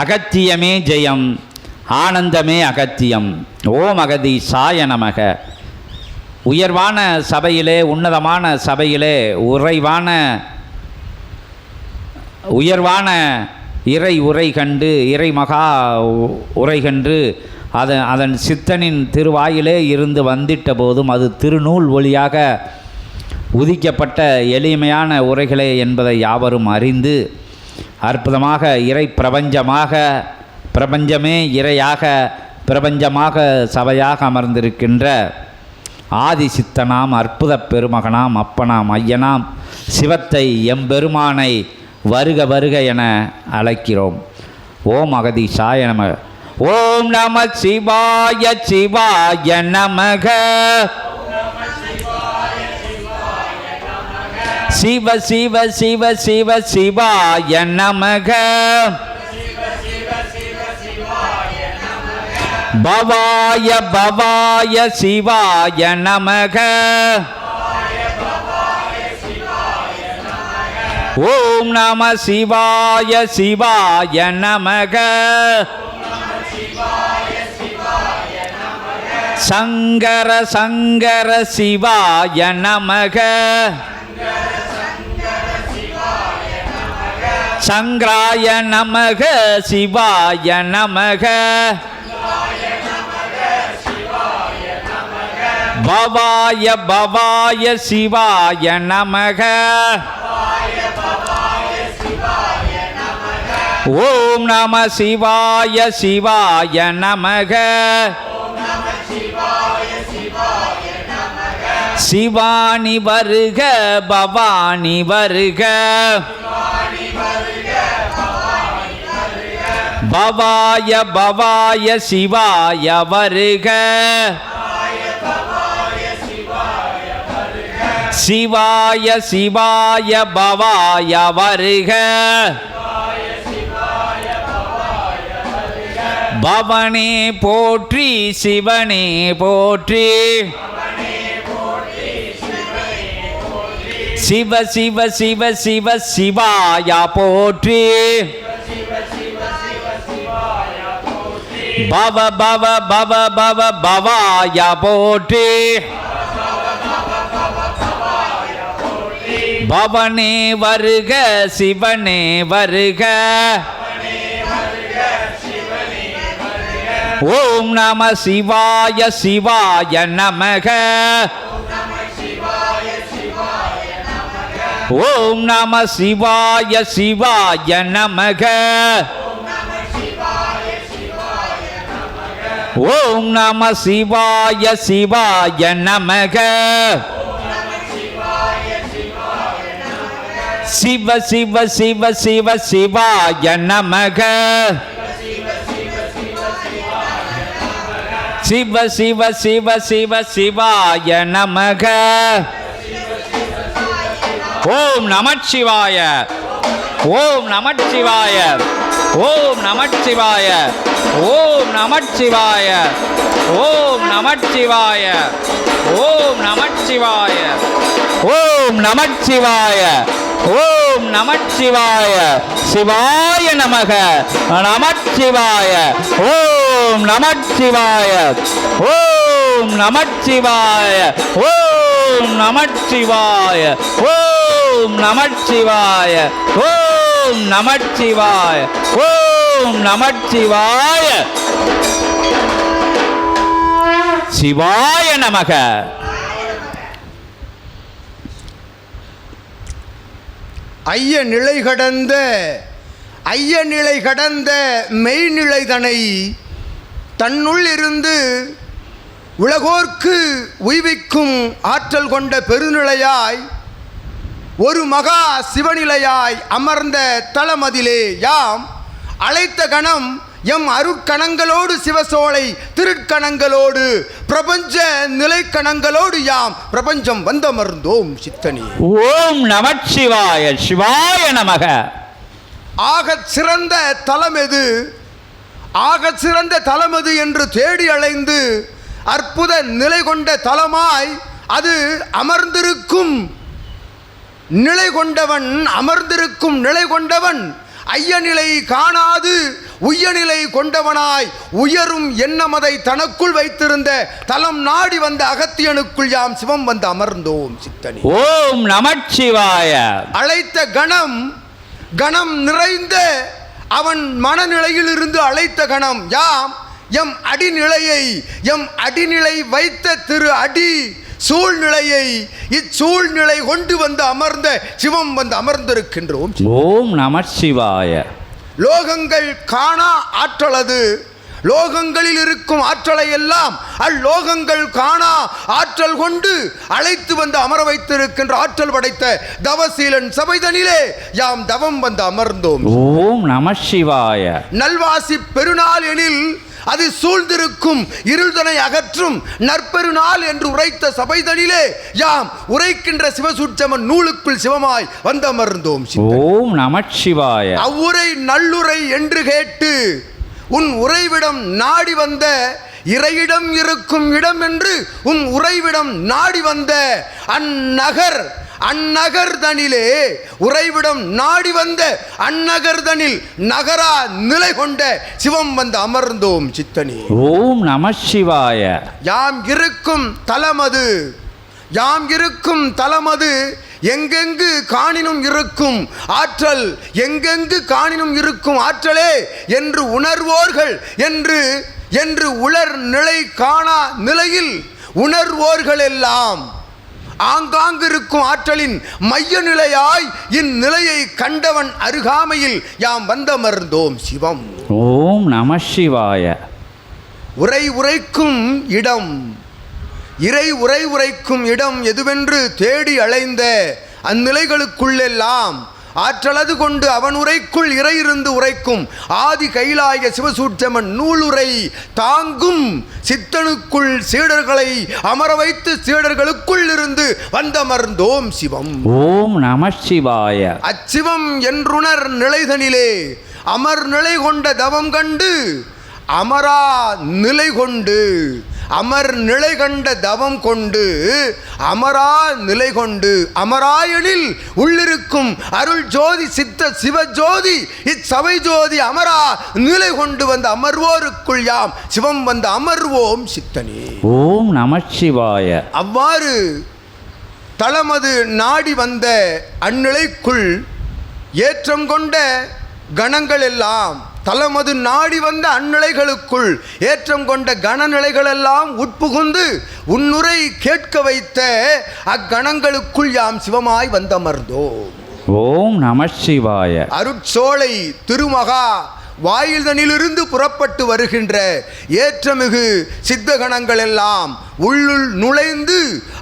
அகத்தியமே ஜெயம் ஆனந்தமே அகத்தியம். ஓம் அகதி சாய நமக. உயர்வான சபையிலே உன்னதமான சபையிலே உறைவான உயர்வான இறை உரை கண்டு இறை மகா உரை கண்டு அதன் அதன் சித்தனின் திருவாயிலே இருந்து வந்திட்ட போதும் அது திருநூல் ஒளியாக உதிக்கப்பட்ட எளிமையான உரைகளே என்பதை யாவரும் அறிந்து அற்புதமாக இறை பிரபஞ்சமாக பிரபஞ்சமே இறையாக பிரபஞ்சமாக சபையாக அமர்ந்திருக்கின்ற ஆதி சித்தனாம் அற்புத பெருமகனாம் அப்பனாம் ஐயனாம் சிவத்தை எம்பெருமானை வருக வருக என அழைக்கிறோம். ஓம் அகதி சாய நம ஓம் நம சிவாய சிவாய நமக. சிவ சிவ சிவ சிவ சிவாய நமக. பவாய பவாய சிவாய நமக. ஓம் நம சிவாய சிவாய நமக. சங்கர சங்கர சிவாய நமக. சங்கராய நமக சிவாய நமக. பவாய பவாய சிவாய நமக. ஓம் நம சிவாய சிவாய நமக. சிவானி வருக பவானி வருக. பவாய பவாய சிவாய வருக. சிவாய சிவாய பவாய வருக. பவனே போற்றி சிவனே போற்றி. சிவ சிவ சிவ சிவ சிவாய போற்றி. பவ பவ பவ பவ பவாய போற்றி. பவனே வருக சிவனே வருக. ஓம் நம சிவாய சிவாய நமக. ஓம் நம சிவாய சிவாய நமக. ஓம் நம சிவாய சிவாய நமக. சிவ சிவ சிவ சிவ சிவாய நமக. சிவ சிவ சிவ சிவ சிவாய நமக. ஓம் நமச்சிவாய. ஓம் நமச்சிவாய. ஓம் நமச்சிவாய ஓம் நமச்சிவாய ஓம் நமச்சிவாய ஓம் நமச்சிவாய ஓம் நமச்சிவாய ஓம் நமச்சிவாய சிவாய நமக நமச்சிவாய ஓம் நமச்சிவாய ஓம் நமச்சிவாய ஓம் நமச்சிவாய ஓம் நமச்சிவாய ஓம் நமச்சிவாய ஓம் நமச்சிவாய. சிவாய நமக. ஐய நிலை கடந்த ஐய நிலை கடந்த மெய்நிலைதனை தன்னுள் இருந்து உலகோர்க்கு உய்விக்கும் ஆற்றல் கொண்ட பெருநிலையாய் ஒரு மகா சிவநிலையாய் அமர்ந்த தலமதிலே யாம் அழைத்த கணம் எம் அருட்கணங்களோடு சிவசோலை திருக்கணங்களோடு பிரபஞ்ச நிலைக்கணங்களோடு யாம் பிரபஞ்சம் வந்தமர்ந்தோம் சித்தனே. ஓம் நமச்சிவாய சிவாய நமக. ஆகச் சிறந்த தலம் எது ஆகச் சிறந்த தலம் எது என்று தேடி அலைந்து அற்புத நிலை கொண்ட தலமாய் அது அமர்ந்திருக்கும் நிலை கொண்டவன் அமர்ந்திருக்கும் நிலை கொண்டவன். ஐயநிலை காணாது உய்யநிலை கொண்டவனாய் உயரும் எண்ணமதை தனக்குள் வைத்திருந்த தலம் நாடி வந்த அகத்தியனுக்குள் யாம் சிவம் வந்து அமர்ந்தோம் சித்தனி. ஓம் நமச்சிவாய. அழைத்த கணம் கணம் நிறைந்த அவன் மனநிலையில் இருந்து அழைத்த கணம். யாம் எம் அடிநிலையை எம் அடிநிலை வைத்த திரு அடி சூழ்நிலையை இச்சூழ்நிலை கொண்டு வந்து அமர்ந்த சிவம் வந்து அமர்ந்திருக்கின்றோம். ஓம் நமச்சிவாய. லோகங்கள் காணா ஆற்றலது. லோகங்களில் இருக்கும் ஆற்றலை எல்லாம் அல்லோகங்கள் காணா ஆற்றல் கொண்டு அழைத்து வந்து அமர வைத்திருக்கின்ற ஆற்றல் படைத்த தவசீலன் சபைதனிலே யாம் தவம் வந்து அமர்ந்தோம். ஓம் நமசிவாய நல்வாசி பெருநாள் எனில் அது சூழ்ந்திருக்கும் இருள்தனை அகற்றும் நற்பெருநாள் என்று உரைத்த சபைதனிலே யாம் உரைக்கின்ற சிவசூட்சமன் நூலுக்குள் சிவமாய் வந்தமர்ந்தோம் ஓம் நமச்சிவாய. அவ்வுரை நல்லுரை என்று கேட்டு உன் உறைவிடம் நாடி வந்த இறையிடம் இருக்கும் இடம் என்று உன் உறைவிடம் நாடி வந்த அந்நகர் அந்நகர்தனிலே உறைவிடம் நாடி வந்த அந்நகர்தனில் நகரா நிலை கொண்ட சிவம் வந்து அமர்ந்தோம் சித்தனி. ஓம் நமசிவாய யாம் இருக்கும் தலமது யாம் இருக்கும் தலமது எங்கெங்கு காணினும் இருக்கும் ஆற்றல் எங்கெங்கு காணினும் இருக்கும் ஆற்றலே என்று உணர்வோர்கள் என்று என்று உலர் நிலை காணா நிலையில் உணர்வோர்கள் எல்லாம் ஆங்காங்கு இருக்கும் ஆற்றலின் மைய நிலையாய் இந்நிலையை கண்டவன் அருகாமையில் யாம் வந்தமர்ந்தோம் சிவம். ஓம் நமசிவாய உரை உரைக்கும் இடம். இறை உரை உரைக்கும் இடம் எதுவென்று தேடி அலைந்த அந்நிலைகளுக்குள்ளெல்லாம் ஆற்றலது கொண்டு அவன் உரைக்குள் இறை இருந்து உரைக்கும். ஆதி கைலாய சிவசூட்சமன் நூலுரை தாங்கும். சித்தனுக்குள் சீடர்களை அமர வைத்து சீடர்களுக்குள் இருந்து வந்தமர்ந்தோம் சிவம். ஓம் நமசிவாய அச்சிவம் என்றுணர் நிலைதனிலே. அமர் நிலை கொண்ட தவம் கண்டு அமரா நிலை கொண்டு அமர் நிலை கண்ட தவம் கொண்டு அமரா நிலை கொண்டு அமராயனில் உள்ளிருக்கும் அருள் ஜோதி சித்த சிவஜோதி இச்சபை ஜோதி அமரா நிலை கொண்டு வந்த அமர்வோருக்குள் யாம் சிவம் வந்து அமர்வோம் சித்தனே. ஓம் நமசிவாய அவ்வாறு தளமது நாடி வந்த அந்நிலைக்குள் ஏற்றம் கொண்ட கணங்கள் எல்லாம் தளமது நாடி வந்த அந்நிலைகளுக்குள் ஏற்றம் கொண்ட கணநிலைகளெல்லாம் உட்புகுந்து உன்னுரை கேட்க வைத்த அக்கணங்களுக்குள் யாம் சிவமாய் வந்தமர்ந்தோம். ஓம் நமசிவாய அருட்சோலை திருமகா வாயில்தனிலிருந்து புறப்பட்டு வருகின்ற ஏற்றமிகு சித்தகணங்கள் எல்லாம் உள்ளுள் நுழைந்து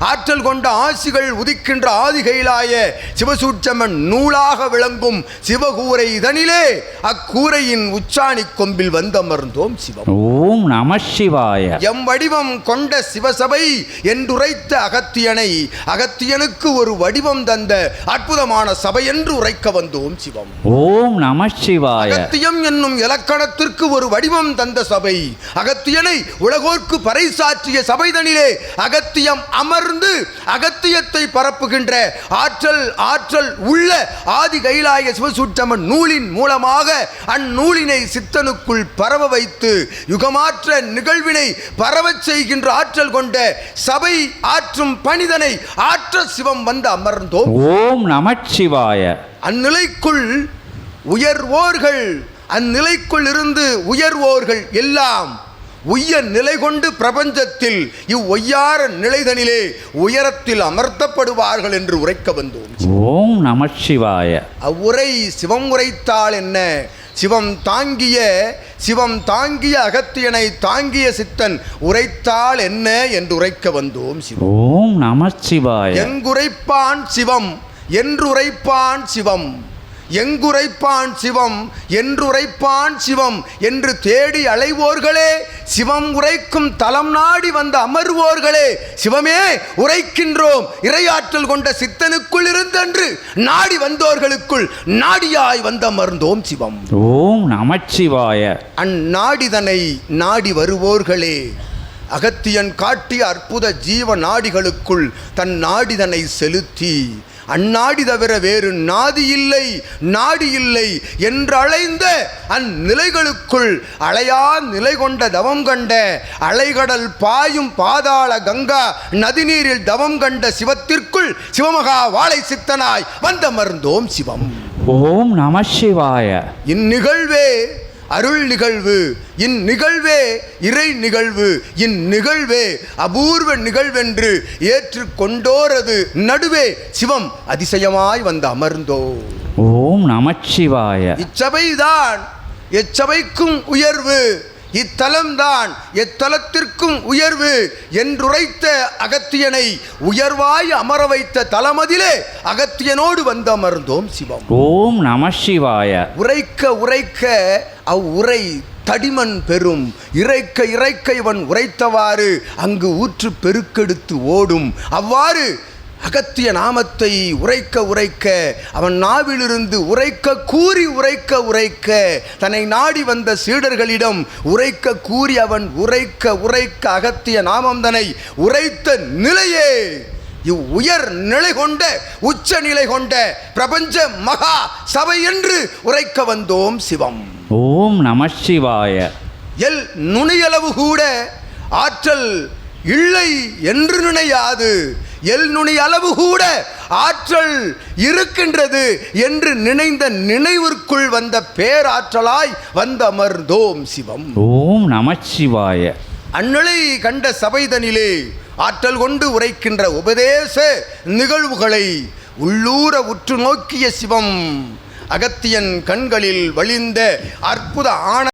ஆற்றல் கொண்ட ஆசிகள் உதிக்கின்ற ஆதிகைலாய சிவசூட்சமன் நூலாக விளங்கும் சிவகூரை இதனிலே அக்கூரையின் உச்சாணி கொம்பில் வந்தமர்ந்தோம் சிவம். ஓம் நமசிவாய எம் வடிவம் கொண்ட சிவசபை என்றுரைத்த அகத்தியனை அகத்தியனுக்கு ஒரு வடிவம் தந்த அற்புதமான சபை என்று உரைக்க வந்தோம் சிவம். ஓம் நமசிவாய அகத்தியம் என்னும் இலக்கணத்திற்கு ஒரு வடிவம் தந்த சபை அகத்தியனை உலகோர்க்கு பறைசாற்றிய சபைதனிலே அகத்தியம் அமர்ந்து அகத்தியத்தை பரப்புகின்ற ஆற்றல் ஆற்றல் உள்ள ஆதி கைலாய சிவசூற்றமன் நூலின் மூலமாக அந்நூலினை சித்தனுக்குள் பரவ வைத்து யுகமாற்ற நிகழ்வினை பரவச் செய்கின்ற ஆற்றல் கொண்ட சபை ஆற்றும் பணிதனை ஆற்ற சிவம் வந்து அமர்ந்தோம். ஓம் நமச்சிவாய. அந்நிலைக்குள் உயர்வோர்கள் அந்நிலைக்குள் இருந்து உயர்வோர்கள் எல்லாம் உய்ய நிலை கொண்டு பிரபஞ்சத்தில் இவ்வொய்யார நிலைதனிலே உயரத்தில் அமர்த்தப்படுவார்கள் என்று உரைக்க வந்தோம். ஓம் நமச்சிவாய அவ்வுரை சிவம் உரைத்தால் என்ன? சிவம் தாங்கிய சிவம் தாங்கிய அகத்தியனை தாங்கிய சித்தன் உரைத்தால் என்ன என்று உரைக்க வந்தோம் சிவம். ஓம் நமச்சிவாய எங்குரைப்பான் சிவம்? என்றுரைப்பான் சிவம். எங்குரைப்பான் சிவம்? என்றுரைப்பான் சிவம்? என்று தேடி அலைவோர்களே சிவம் உரைக்கும் தலம் நாடி வந்த அமர்வோர்களே சிவமே உரைக்கின்றோம். இறையாற்றல் கொண்ட சித்தனுக்குள் இருந்தன்று நாடி வந்தோர்களுக்குள் நாடியாய் வந்த அமர்ந்தோம் சிவம். ஓம் நமச்சிவாய. அந்நாடிதனை நாடி வருவோர்களே அகத்தியன் காட்டிய அற்புத ஜீவ நாடிகளுக்குள் தன் நாடிதனை செலுத்தி அந்நாடி தவிர வேறு நாதி இல்லை நாடி இல்லை என்று அலைந்த அந்நிலைகளுக்குள் அலையா நிலை கொண்ட தவம் கண்ட அலைகடல் பாயும் பாதாள கங்கா நதிநீரில் தவம் கண்ட சிவத்திற்குள் சிவமகா வாழை சித்தனாய் வந்தமர்ந்தோம் சிவம். ஓம் நம சிவாய. இந்நிகழ்வே அருள் நிகழ்வு இந்நிகழ்வே இறை நிகழ்வு இந்நிகழ்வே அபூர்வ நிகழ்வென்று ஏற்றுக்கொண்டோரது நடுவே சிவம் அதிசயமாய் வந்து அமர்ந்தோ. ஓம் நம சிவாய இச்சபைதான் எச்சபைக்கும் உயர்வு. இத்தலம்தான் எத்தலத்திற்கும் உயர்வு என்றுரைத்த அகத்தியனை உயர்வாய் அமர வைத்த தலமதிலே அகத்தியனோடு வந்து அமர்ந்தோம் சிவம். ஓம் நம சிவாய. உரைக்க உரைக்க அவ்வுரை தடிமன் பெறும். இறைக்க இறைக்க இவன் உரைத்தவாறு அங்கு ஊற்று பெருக்கெடுத்து ஓடும். அவ்வாறு அகத்திய நாமத்தை உரைக்க உரைக்க அவன் நாவிலிருந்து உரைக்க கூறி உரைக்க உரைக்க தன்னை நாடி வந்த சீடர்களிடம் உரைக்க கூறி அவன் உரைக்க உரைக்க அகத்திய நாமம் தன்னை உரைத்த நிலையே. இவ் உயர் நிலை கொண்ட உச்ச நிலை கொண்ட பிரபஞ்ச மகா சபை என்று உரைக்க வந்தோம் சிவம். ஓம் நம சிவாய. எல் நுனியளவு கூட ஆற்றல் இல்லை என்று நினையாது. எல் நுனி அளவு கூட ஆற்றல் இருக்கின்றது என்று நினைந்த நினைவிற்குள் வந்த பேராற்றலாய் வந்து அமர்ந்தோம் சிவம். ஓம் நம சிவாய அந்நிலை கண்ட சபைதனிலே ஆற்றல் கொண்டு உரைக்கின்ற உபதேச நிகழ்வுகளை உள்ளூர உற்று நோக்கிய சிவம் அகத்தியன் கண்களில் வழிந்த அற்புத ஆன